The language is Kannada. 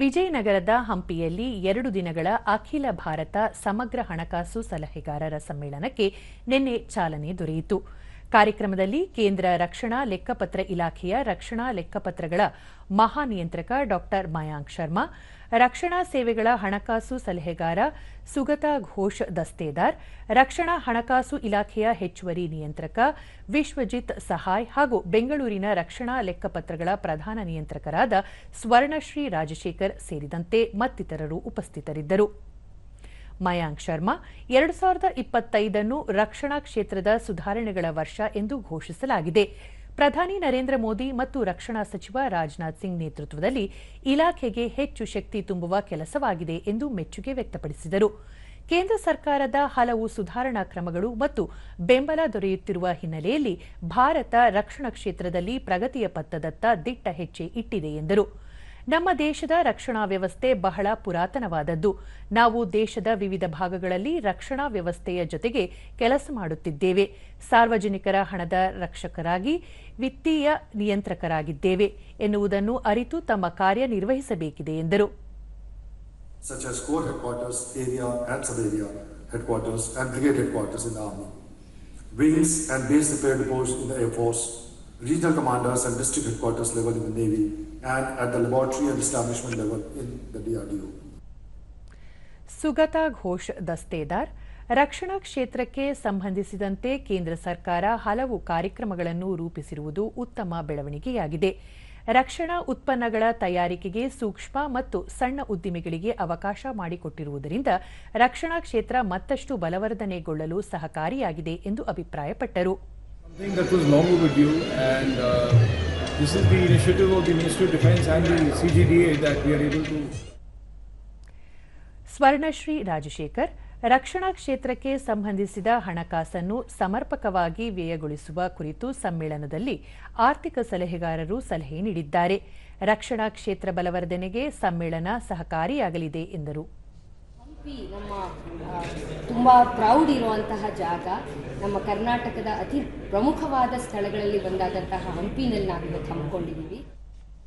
ವಿಜಯನಗರದ ಹಂಪಿಯಲ್ಲಿ ಎರಡು ದಿನಗಳ ಅಖಿಲ ಭಾರತ ಸಮಗ್ರ ಹಣಕಾಸು ಸಲಹೆಗಾರರ ಸಮ್ಮೇಳನಕ್ಕೆ ನಿನ್ನೆ ಚಾಲನೆ ದೊರೆಯಿತು. ಕಾರ್ಯಕ್ರಮದಲ್ಲಿ ಕೇಂದ್ರ ರಕ್ಷಣಾ ಲೆಕ್ಕಪತ್ರ ಇಲಾಖೆಯ ರಕ್ಷಣಾ ಲೆಕ್ಕಪತ್ರಗಳ ಮಹಾನಿಯಂತ್ರಕ ಡಾ ಮಯಾಂಕ್ ಶರ್ಮಾ, ರಕ್ಷಣಾ ಸೇವೆಗಳ ಹಣಕಾಸು ಸಲಹೆಗಾರ ಸುಗತಾ ಘೋಷ್ ದಸ್ತೇದಾರ್, ರಕ್ಷಣಾ ಹಣಕಾಸು ಇಲಾಖೆಯ ಹೆಚ್ಚುವರಿ ನಿಯಂತ್ರಕ ವಿಶ್ವಜಿತ್ ಸಹಾಯ್ ಹಾಗೂ ಬೆಂಗಳೂರಿನ ರಕ್ಷಣಾ ಲೆಕ್ಕಪತ್ರಗಳ ಪ್ರಧಾನ ನಿಯಂತ್ರಕರಾದ ಸ್ವರ್ಣಶ್ರೀ ರಾಜಶೇಖರ್ ಸೇರಿದಂತೆ ಮತ್ತಿತರರು ಉಪಸ್ಥಿತರಿದ್ದರು. ಮಯಾಂಕ್ ಶರ್ಮಾ, ಎರಡು ಸಾವಿರದ ಇಪ್ಪತ್ತೈದನ್ನು ರಕ್ಷಣಾ ಕ್ಷೇತ್ರದ ಸುಧಾರಣೆಗಳ ವರ್ಷ ಎಂದು ಘೋಷಿಸಲಾಗಿದೆ. ಪ್ರಧಾನಿ ನರೇಂದ್ರ ಮೋದಿ ಮತ್ತು ರಕ್ಷಣಾ ಸಚಿವ ರಾಜನಾಥ್ ಸಿಂಗ್ ನೇತೃತ್ವದಲ್ಲಿ ಇಲಾಖೆಗೆ ಹೆಚ್ಚು ಶಕ್ತಿ ತುಂಬುವ ಕೆಲಸವಾಗಿದೆ ಎಂದು ಮೆಚ್ಚುಗೆ ವ್ಯಕ್ತಪಡಿಸಿದರು. ಕೇಂದ್ರ ಸರ್ಕಾರದ ಹಲವು ಸುಧಾರಣಾ ಕ್ರಮಗಳು ಮತ್ತು ಬೆಂಬಲ ದೊರೆಯುತ್ತಿರುವ ಹಿನ್ನೆಲೆಯಲ್ಲಿ ಭಾರತ ರಕ್ಷಣಾ ಕ್ಷೇತ್ರದಲ್ಲಿ ಪ್ರಗತಿಯ ಪತ್ತದತ್ತ ದಿಟ್ಟ ಹೆಜ್ಜೆ ಇಟ್ಟಿದೆ ಎಂದರು. ನಮ್ಮ ದೇಶದ ರಕ್ಷಣಾ ವ್ಯವಸ್ಥೆ ಬಹಳ ಪುರಾತನವಾದದ್ದು. ನಾವು ದೇಶದ ವಿವಿಧ ಭಾಗಗಳಲ್ಲಿ ರಕ್ಷಣಾ ವ್ಯವಸ್ಥೆಯ ಜೊತೆಗೆ ಕೆಲಸ ಮಾಡುತ್ತಿದ್ದೇವೆ. ಸಾರ್ವಜನಿಕರ ಹಣದ ರಕ್ಷಕರಾಗಿ ವಿತ್ತೀಯ ನಿಯಂತ್ರಕರಾಗಿದ್ದೇವೆ ಎನ್ನುವುದನ್ನು ಅರಿತು ತಮ್ಮ ಕಾರ್ಯ ನಿರ್ವಹಿಸಬೇಕಿದೆ ಎಂದರು. Such as headquarters, area and sub-area headquarters and brigade headquarters in the army, wings and base repair depots in the air force, regional commanders and district headquarters level in the navy, and at the laboratory and establishment level in the DRDO. ಸುಗತಾ Ghosh ದಸ್ತೇದಾರ್ ರಕ್ಷಣಾ ಕ್ಷೇತ್ರಕ್ಕೆ ಸಂಬಂಧಿಸಿದಂತೆ ಕೇಂದ್ರ ಸರ್ಕಾರ ಹಲವು ಕಾರ್ಯಕ್ರಮಗಳನ್ನು ರೂಪಿಸಿರುವುದು ಉತ್ತಮ ಬೆಳವಣಿಗೆಯಾಗಿದೆ ರಕ್ಷಣಾ ಉತ್ಪನ್ನಗಳ ತಯಾರಿಕೆಗೆ ಸೂಕ್ಷ್ಮ ಮತ್ತು ಸಣ್ಣ ಉದ್ದಿಮೆಗಳಿಗೆ ಅವಕಾಶ ಮಾಡಿಕೊಟ್ಟಿರುವುದರಿಂದ ರಕ್ಷಣಾ ಕ್ಷೇತ್ರ ಮತ್ತಷ್ಟು ಬಲವರ್ಧನೆಗೊಳ್ಳಲು ಸಹಕಾರಿಯಾಗಿದೆ ಎಂದು ಅಭಿಪ್ರಾಯಪಟ್ಟರು Something that was long overdue, and uh, this is the initiative of the Ministry of Defence and the CGDA that we are able to. ಸ್ವರ್ಣಶ್ರೀ Rajashekhar ರಕ್ಷಣಾ ಕ್ಷೇತ್ರಕ್ಕೆ ಸಂಬಂಧಿಸಿದ ಹಣಕಾಸನ್ನು ಸಮರ್ಪಕವಾಗಿ ವ್ಯಯಗೊಳಿಸುವ ಕುರಿತು ಸಮ್ಮೇಳನದಲ್ಲಿ ಆರ್ಥಿಕ ಸಲಹೆಗಾರರು ಸಲಹೆ ನೀಡಿದ್ದಾರೆ ರಕ್ಷಣಾ ಕ್ಷೇತ್ರ ಬಲವರ್ಧನೆಗೆ ಸಮ್ಮೇಳನ ಸಹಕಾರಿಯಾಗಲಿದೆ ಎಂದರು ತುಂಬ ಪ್ರೌಡ್ ಇರುವಂತಹ ಜಾಗ. ನಮ್ಮ ಕರ್ನಾಟಕದ ಅತಿ ಪ್ರಮುಖವಾದ ಸ್ಥಳಗಳಲ್ಲಿ ಒಂದಾದಂತಹ ಹಂಪಿನಲ್ಲಿ ನಾವಿವತ್ತು ಹಮ್ಮಿಕೊಂಡಿದ್ದೀವಿ